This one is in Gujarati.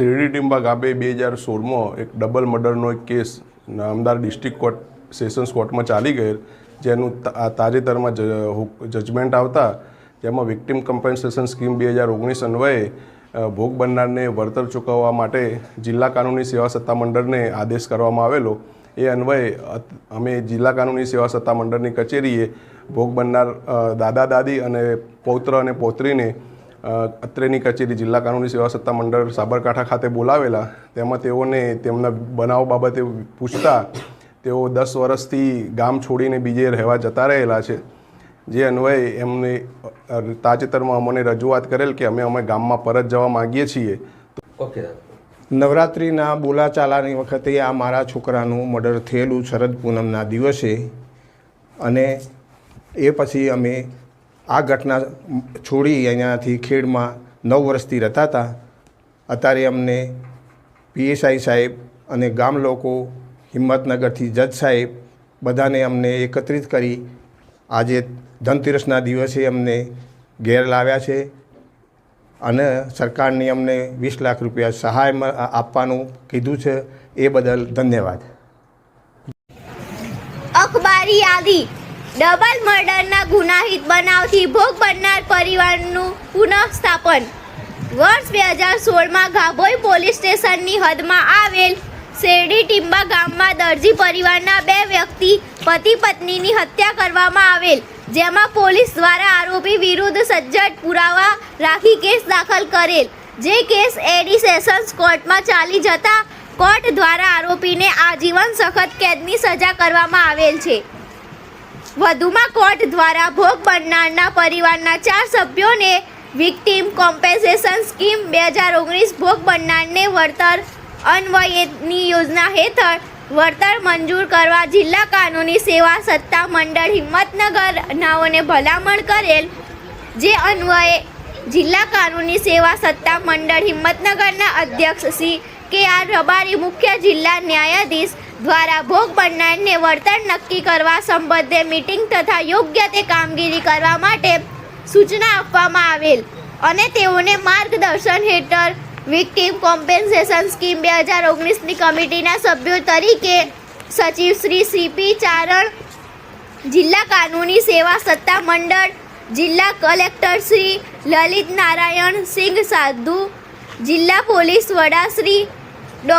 શેરડી ટીમ્બા ગાબે બે હજાર સોળમાં એક ડબલ મર્ડરનો એક કેસ નામદાર ડિસ્ટ્રિક્ટ કોર્ટ સેશન્સ કોર્ટમાં ચાલી ગયેલ, જેનું તાજેતરમાં જજમેન્ટ આવતા જેમાં વિક્ટિમ કમ્પન્સેશન સ્કીમ બે હજાર ઓગણીસ અન્વયે ભોગ બનનારને વળતર ચૂકવવા માટે જિલ્લા કાનૂની સેવા સત્તા મંડળને આદેશ કરવામાં આવેલો. એ અન્વયે અમે જિલ્લા કાનૂની સેવા સત્તા મંડળની કચેરીએ ભોગ બનનાર દાદા દાદી અને પૌત્ર અને પૌત્રીને અત્રેની કચેરી જિલ્લા કાનૂની સેવા સત્તા મંડળ સાબરકાંઠા ખાતે બોલાવેલા. તેમાં તેઓને તેમના બનાવ બાબતે પૂછતા તેઓ દસ વર્ષથી ગામ છોડીને બીજે રહેવા જતા રહેલા છે. જે અન્વયે એમને તાજેતરમાં અમને રજૂઆત કરેલ કે અમે અમે ગામમાં પરત જવા માગીએ છીએ. ઓકે. નવરાત્રિના બોલાચાલાની વખતે આ મારા છોકરાનું મર્ડર થયેલું શરદ પૂનમના દિવસે અને એ પછી અમે આ ઘટના છોડી અહીંયાથી ખેડમાં નવ વર્ષથી રહેતા હતા. અત્યારે અમને પીએસઆઈ સાહેબ અને ગામ લોકો, હિંમતનગરથી જજ સાહેબ બધાને અમને એકત્રિત કરી આજે ધનતેરસના દિવસે અમને ઘેર લાવ્યા છે અને સરકારની અમને વીસ લાખ રૂપિયા સહાય આપવાનું કીધું છે. એ બદલ ધન્યવાદ. અખબારી યાદી. ડબલ મર્ડરના ગુનાહિત બનાવથી ભોગ બનનાર પરિવારનું પુનઃસ્થાપન. વર્ષ બે હજાર સોળમાં ગાભોઈ પોલીસ સ્ટેશનની હદમાં આવેલ શેરડી ટીંબા ગામમાં દરજી પરિવારના બે વ્યક્તિ પતિ પત્નીની હત્યા કરવામાં આવેલ, જેમાં પોલીસ દ્વારા આરોપી વિરુદ્ધ સજ્જડ પુરાવા રાખી કેસ દાખલ કરેલ. જે કેસ એડી સેશન્સ કોર્ટમાં ચાલી જતા કોર્ટ દ્વારા આરોપીને આજીવન સખત કેદની સજા કરવામાં આવેલ છે. વધુમાં કોર્ટ દ્વારા ભોગ બનનારના પરિવારના ચાર સભ્યોને વિક્ટીમ કોમ્પેન્સેશન સ્કીમ બે હજાર ઓગણીસ ભોગ બનનારને વળતર અન્વયની યોજના હેઠળ વળતર મંજૂર કરવા જિલ્લા કાનૂની સેવા સત્તા મંડળ હિંમતનગર નાઓને ભલામણ કરેલ જે અન્વયે જિલ્લા કાનૂની સેવા સત્તા મંડળ હિંમતનગરના અધ્યક્ષ શ્રી કે આર રબારી મુખ્ય જિલ્લા ન્યાયાધીશ દ્વારા ભોગ બનનારને વળતર નક્કી કરવા સંબંધે મીટિંગ તથા યોગ્ય તે કામગીરી કરવા માટે સૂચના આપવામાં આવેલ અને તેઓને માર્ગદર્શન હેઠળ વિક્ટીમ કોમ્પેન્સેશન સ્કીમ બે હજાર ઓગણીસની કમિટીના સભ્યો તરીકે સચિવ શ્રી સીપી ચારણ, જિલ્લા કાનૂની સેવા સત્તા મંડળ, જિલ્લા કલેક્ટર શ્રી લલિત નારાયણ સિંઘ સાધુ, જિલ્લા પોલીસ વડા શ્રી được.